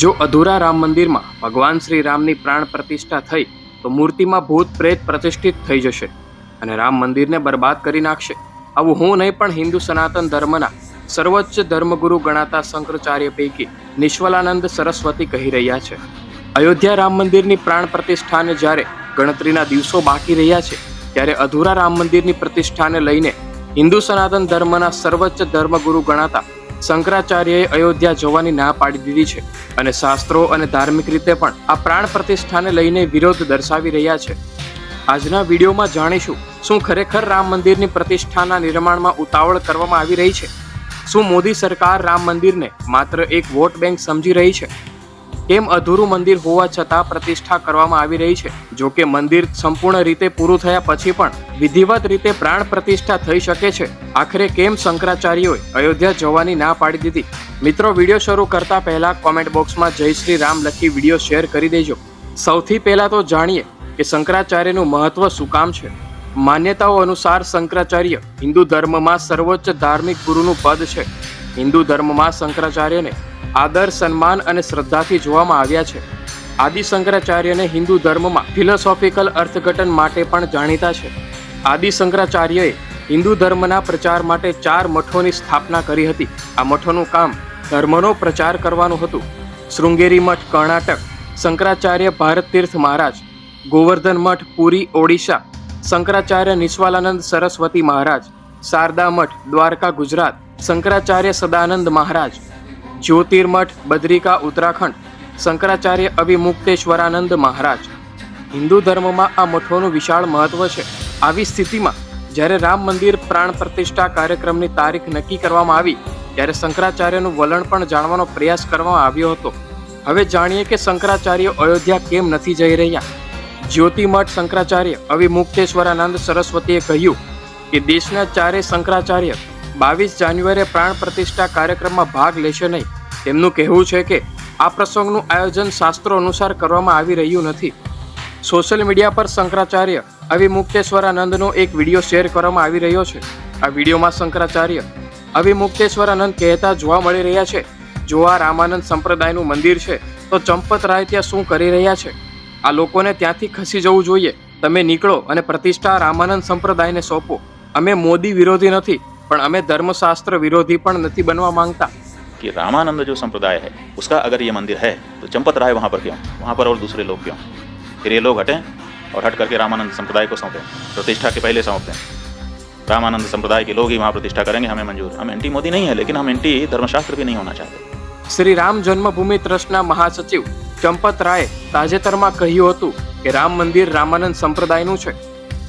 જો અધૂરા રામ મંદિરમાં ભગવાન શ્રી રામની પ્રાણ પ્રતિષ્ઠા થઈ, તો મૂર્તિમાં ભૂત પ્રેત પ્રતિષ્ઠિત થઈ જશે અને રામ મંદિરને બરબાદ કરી નાખશે. આવું હું નહીં, પણ હિન્દુ સનાતન ધર્મના સર્વોચ્ચ ધર્મગુરુ ગણાતા શંકરાચાર્ય પૈકી નિશ્વલાનંદ સરસ્વતી કહી રહ્યા છે. અયોધ્યા રામ મંદિરની પ્રાણ પ્રતિષ્ઠાને જ્યારે ગણતરીના દિવસો બાકી રહ્યા છે, ત્યારે અધૂરા રામ મંદિરની પ્રતિષ્ઠાને લઈને હિન્દુ સનાતન ધર્મના સર્વોચ્ચ ધર્મગુરુ ગણાતા શંકરાચાર્યએ અયોધ્યા જવાની ના પાડી દીધી છે અને શાસ્ત્રો અને ધાર્મિક રીતે પણ આ પ્રાણ પ્રતિષ્ઠાને લઈને વિરોધ દર્શાવી રહ્યા છે. આજના વિડીયોમાં જાણીશું, શું ખરેખર રામ મંદિરની પ્રતિષ્ઠાના નિર્માણમાં ઉતાવળ કરવામાં આવી રહી છે? શું મોદી સરકાર રામ મંદિરને માત્ર એક વોટ બેંક સમજી રહી છે? કેમ અધૂરું મંદિર હોવા છતાં પ્રતિષ્ઠા કરવામાં આવી રહી છે? જો કે મંદિર સંપૂર્ણ રીતે પૂરું થયા પછી પણ વિધિવત રીતે પ્રાણ પ્રતિષ્ઠા થઈ શકે છે. આખરે કેમ શંકરાચાર્યોએ અયોધ્યા જવાની ના પાડી દીધી? મિત્રો, વીડિયો શરૂ કરતા પહેલા કોમેન્ટ બોક્સમાં જય શ્રી રામ લખી વીડિયો શેર કરી દેજો. સૌથી પહેલા તો જાણીએ કે શંકરાચાર્યનું મહત્વ શું કામ છે? માન્યતાઓ અનુસાર શંકરાચાર્ય હિન્દુ ધર્મમાં સર્વોચ્ચ ધાર્મિક ગુરુનું પદ છે. હિન્દુ ધર્મમાં શંકરાચાર્યને આદર, સન્માન અને શ્રદ્ધાથી જોવામાં આવ્યા છે. આદિ શંકરાચાર્યને હિન્દુ ધર્મમાં ફિલોસોફિકલ અર્થઘટન માટે પણ જાણીતા છે. આદિ શંકરાચાર્યએ હિન્દુ ધર્મના પ્રચાર માટે ચાર મઠોની સ્થાપના કરી હતી. આ મઠોનું કામ ધર્મનો પ્રચાર કરવાનું હતું. શૃંગેરી મઠ, કર્ણાટક, શંકરાચાર્ય ભારત તીર્થ મહારાજ, ગોવર્ધન મઠ, પુરી, ઓડિશા, શંકરાચાર્ય નિસ્વાલાનંદ સરસ્વતી મહારાજ, શારદા મઠ, દ્વારકા ગુજરાત, શંકરાચાર્ય સદાનંદ મહારાજ જ્યોતિર્મઠ બદ્રિકા, ઉત્તરાખંડ, શંકરાચાર્ય અવિમુક્તેશ્વરાનંદ મહારાજ. હિન્દુ ધર્મમાં આ મઠોનું વિશાળ મહત્વ છે. આવી સ્થિતિમાં જ્યારે રામ મંદિર પ્રાણ પ્રતિષ્ઠા કાર્યક્રમની તારીખ નક્કી કરવામાં આવી, ત્યારે શંકરાચાર્યનું વલણ પણ જાણવાનો પ્રયાસ કરવામાં આવ્યો હતો. હવે જાણીએ કે શંકરાચાર્ય અયોધ્યા કેમ નથી જઈ રહ્યા. જ્યોતિમઠ શંકરાચાર્ય અવિમુક્તેશ્વરાનંદ સરસ્વતીએ કહ્યું કે દેશના ચારે શંકરાચાર્ય બાવીસ જાન્યુઆરીએ પ્રાણ પ્રતિષ્ઠા કાર્યક્રમમાં ભાગ લેશે નહીં. તેમનું કહેવું છે કે આ પ્રસંગનું આયોજન શાસ્ત્રો અનુસાર કરવામાં આવી રહ્યું નથી. સોશિયલ મીડિયા પર શંકરાચાર્ય અવિમુક્તેશ્વરાનંદનો એક વીડિયો શેર કરવામાં આવી રહ્યો છે. આ વિડીયોમાં શંકરાચાર્ય અવિમુક્તેશ્વરાનંદ કહેતા જોવા મળી રહ્યા છે જો આ રામાનંદ સંપ્રદાયનું મંદિર છે, તો ચંપતરાય ત્યાં શું કરી રહ્યા છે? આ લોકોને ત્યાંથી ખસી જવું જોઈએ. તમે નીકળો અને પ્રતિષ્ઠા રામાનંદ સંપ્રદાયને સોંપો. અમે મોદી વિરોધી નથી. પણ અમે ધર્મશાસ્ત્ર વિરોધી પણ નથી બનવા માંગતા कि रामानंद जो संप्रदाय है उसका अगर ये मंदिर है तो चंपत राय वहाँ पर क्यों वहाँ पर और दूसरे लोग क्यों फिर ये लोग हटें और हट करके रामानंद संप्रदाय को सौंपें प्रतिष्ठा के पहले सौंप दें रामानंद संप्रदाय के लोग ही वहाँ प्रतिष्ठा करेंगे हमें मंजूर हम एंटी मोदी नहीं है लेकिन हम एंटी धर्मशास्त्र भी नहीं होना चाहते શ્રી રામ જન્મભૂમિ ટ્રસ્ટના મહાસચિવ ચંપત રાય તાજેતરમાં કહ્યું હતું કે રામ મંદિર રામાનંદ સંપ્રદાયનું છે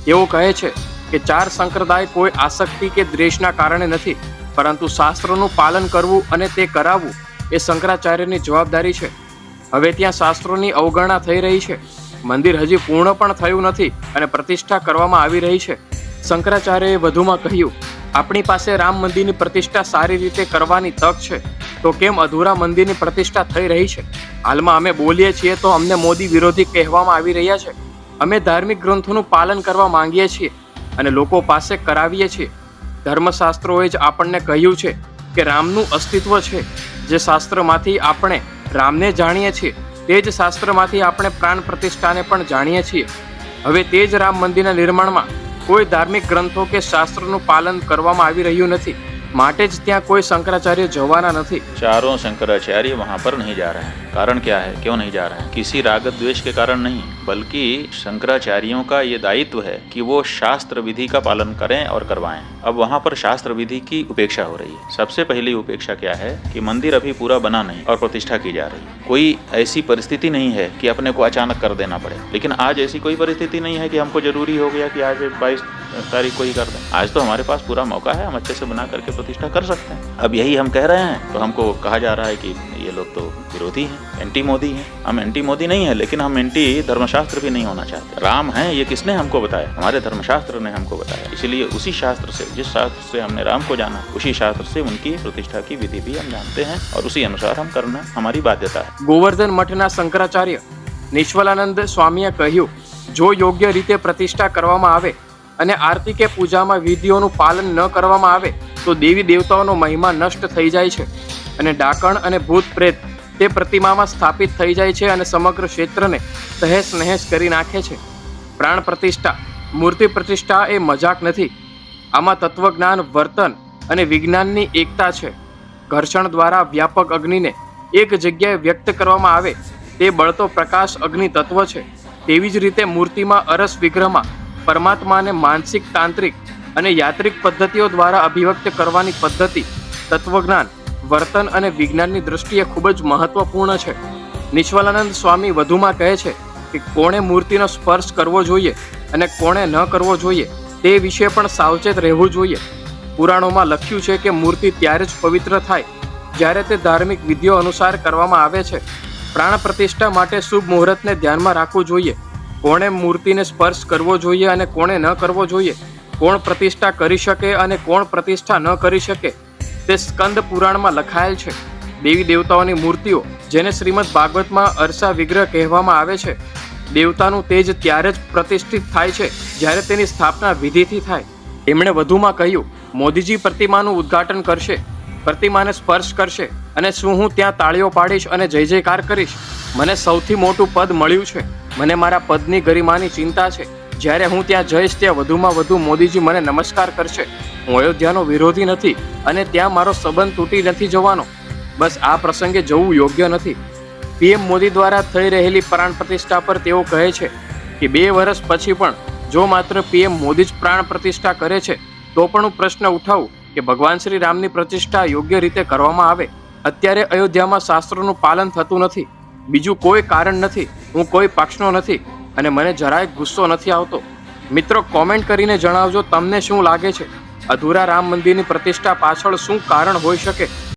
તેઓ કહે છે કે ચાર સંપ્રદાય કોઈ આસક્તિ કે દ્વેષના કારણે નથી, પરંતુ શાસ્ત્રોનું પાલન કરવું અને તે કરાવવું એ શંકરાચાર્યની જવાબદારી છે. હવે ત્યાં શાસ્ત્રોની અવગણના થઈ રહી છે. મંદિર હજી પૂર્ણ પણ થયું નથી અને પ્રતિષ્ઠા કરવામાં આવી રહી છે. શંકરાચાર્યએ વધુમાં કહ્યું, આપણી પાસે રામ મંદિરની પ્રતિષ્ઠા સારી રીતે કરવાની તક છે. તો કેમ અધૂરા મંદિરની પ્રતિષ્ઠા થઈ રહી છે? હાલમાં અમે બોલીએ છીએ તો અમને મોદી વિરોધી કહેવામાં આવી રહ્યા છે. અમે ધાર્મિક ગ્રંથોનું પાલન કરવા માંગીએ છીએ. અને લોકો પાસે કરાવીએ છીએ. ધર્મશાસ્ત્રોએ જ આપણને કહ્યું છે કે રામનું અસ્તિત્વ છે. જે શાસ્ત્રમાંથી આપણે રામને જાણીએ છીએ, તે જ શાસ્ત્રમાંથી આપણે પ્રાણ પ્રતિષ્ઠાને પણ જાણીએ છીએ. હવે તે જ રામ મંદિરના નિર્માણમાં કોઈ ધાર્મિક ગ્રંથો કે શાસ્ત્રનું પાલન કરવામાં આવી રહ્યું નથી. માટે જ ત્યાં કોઈ શંકરાચાર્ય જવાના નથી चारों शंकराचार्य वहाँ पर नहीं जा रहे हैं कारण क्या है क्यों नहीं जा रहे हैं किसी रागत द्वेष के कारण नहीं बल्कि शंकराचार्यों का ये दायित्व है कि वो शास्त्र विधि का पालन करें और करवाएं अब वहाँ पर शास्त्र विधि की उपेक्षा हो रही है सबसे पहली उपेक्षा क्या है कि मंदिर अभी पूरा बना नहीं और प्रतिष्ठा की जा रही है कोई ऐसी परिस्थिति नहीं है कि अपने को अचानक कर देना पड़े लेकिन आज ऐसी कोई परिस्थिति नहीं है कि हमको जरूरी हो गया कि आज बाईस तारीख को ही कर दें आज तो हमारे पास पूरा मौका है हम अच्छे से बना करके प्रतिष्ठा कर सकते हैं अब यही हम कह रहे हैं तो हमको कहा जा रहा है कि ये लोग तो विरोधी हैं एंटी मोदी हैं हम एंटी मोदी नहीं है लेकिन हम एंटी धर्मशास्त्र भी नहीं होना चाहते राम हैं ये किसने हमको बताया हमारे धर्मशास्त्र ने हमको बताया इसलिए उसी शास्त्र से जिस शास्त्र से हमने राम को जाना उसी शास्त्र से उनकी प्रतिष्ठा की विधि भी हम जानते हैं और उसी अनुसार हम करना हमारी बाध्यता है ગોવર્ધન મઠના શંકરાચાર્ય નિશ્વલાનંદ સ્વામીએ કહ્યું જો યોગ્ય રીતે પ્રતિષ્ઠા કરવામાં આવે અને આરતી કે પૂજામાં વિધિઓનું પાલન ન કરવામાં આવે તો દેવી દેવતાઓનો મહિમા નષ્ટ થઈ જાય છે. અને ડાકણ અને ભૂત પ્રેત તે પ્રતિમામાં સ્થાપિત થઈ જાય છે અને સમગ્ર ક્ષેત્રને તહેસ નહેસ કરી નાખે છે. પ્રાણ પ્રતિષ્ઠા, મૂર્તિ પ્રતિષ્ઠા એ મજાક નથી. આમાં તત્વજ્ઞાન, વર્તન અને વિજ્ઞાનની એકતા છે. ઘર્ષણ દ્વારા વ્યાપક અગ્નિને એક જગ્યાએ વ્યક્ત કરવામાં આવે તે બળતો પ્રકાશ અગ્નિ તત્વ છે. તેવી જ રીતે મૂર્તિમાં અરસ વિગ્રહમાં પરમાત્માને માનસિક, તાંત્રિક અને યાત્રિક પદ્ધતિઓ દ્વારા અભિવ્યક્ત કરવાની પદ્ધતિ, તત્વજ્ઞાન, વર્તન અને વિજ્ઞાનની દૃષ્ટિએ ખૂબ જ મહત્વપૂર્ણ છે. નિશ્વલાનંદ સ્વામી વધુમાં કહે છે કે કોણે મૂર્તિનો સ્પર્શ કરવો જોઈએ અને કોણે ન કરવો જોઈએ તે વિશે પણ સાવચેત રહેવું જોઈએ. પુરાણોમાં લખ્યું છે કે મૂર્તિ ત્યારે જ પવિત્ર થાય જ્યારે તે ધાર્મિક વિધિઓ અનુસાર કરવામાં આવે છે. પ્રાણ પ્રતિષ્ઠા માટે શુભ મુહૂર્તને ધ્યાનમાં રાખવું જોઈએ. કોણે મૂર્તિને સ્પર્શ કરવો જોઈએ અને કોણે ન કરવો જોઈએ? કોણ પ્રતિષ્ઠા કરી શકે અને કોણ પ્રતિષ્ઠા ન કરી શકે? તે સ્કંદ પુરાણમાં લખાયેલ છે. દેવી દેવતાઓની મૂર્તિઓ, જેને શ્રીમદ ભાગવતમાં અરસા વિગ્રહ કહેવામાં આવે છે, દેવતાનું તેજ ત્યારે જ પ્રતિષ્ઠિત થાય છે, જ્યારે તેની સ્થાપના વિધિથી થાય. તેમણે વધુમાં કહ્યું, મોદીજી પ્રતિમાનું ઉદ્ઘાટન કરશે, પ્રતિમાને સ્પર્શ કરશે અને શું હું ત્યાં તાળીઓ પાડીશ અને જય જયકાર કરીશ? મને સૌથી મોટું પદ મળ્યું છે. મને મારા પદની ગરિમાની ચિંતા છે. જ્યારે હું ત્યાં જઈશ, ત્યાં વધુમાં વધુ મોદીજી મને નમસ્કાર કરશે. હું અયોધ્યાનો વિરોધી નથી અને ત્યાં મારો સંબંધ તૂટી નથી જવાનો. બસ આ પ્રસંગે જવું યોગ્ય નથી. પીએમ મોદી દ્વારા થઈ રહેલી પ્રાણ પ્રતિષ્ઠા પર તેઓ કહે છે કે બે વર્ષ પછી પણ જો માત્ર પીએમ મોદી જ પ્રાણ પ્રતિષ્ઠા કરે છે, તો પણ હું પ્રશ્ન ઉઠાવું કે ભગવાન શ્રી રામની પ્રતિષ્ઠા યોગ્ય રીતે કરવામાં આવે. અત્યારે અયોધ્યામાં શાસ્ત્રોનું પાલન થતું નથી. બીજું કોઈ કારણ નથી, હું કોઈ પક્ષનો નથી અને મને જરાય ગુસ્સો નથી આવતો. મિત્રો કોમેન્ટ કરીને જણાવજો તમને શું લાગે છે? અધૂરા રામ મંદિરની પ્રતિષ્ઠા પાછળ શું કારણ હોઈ શકે?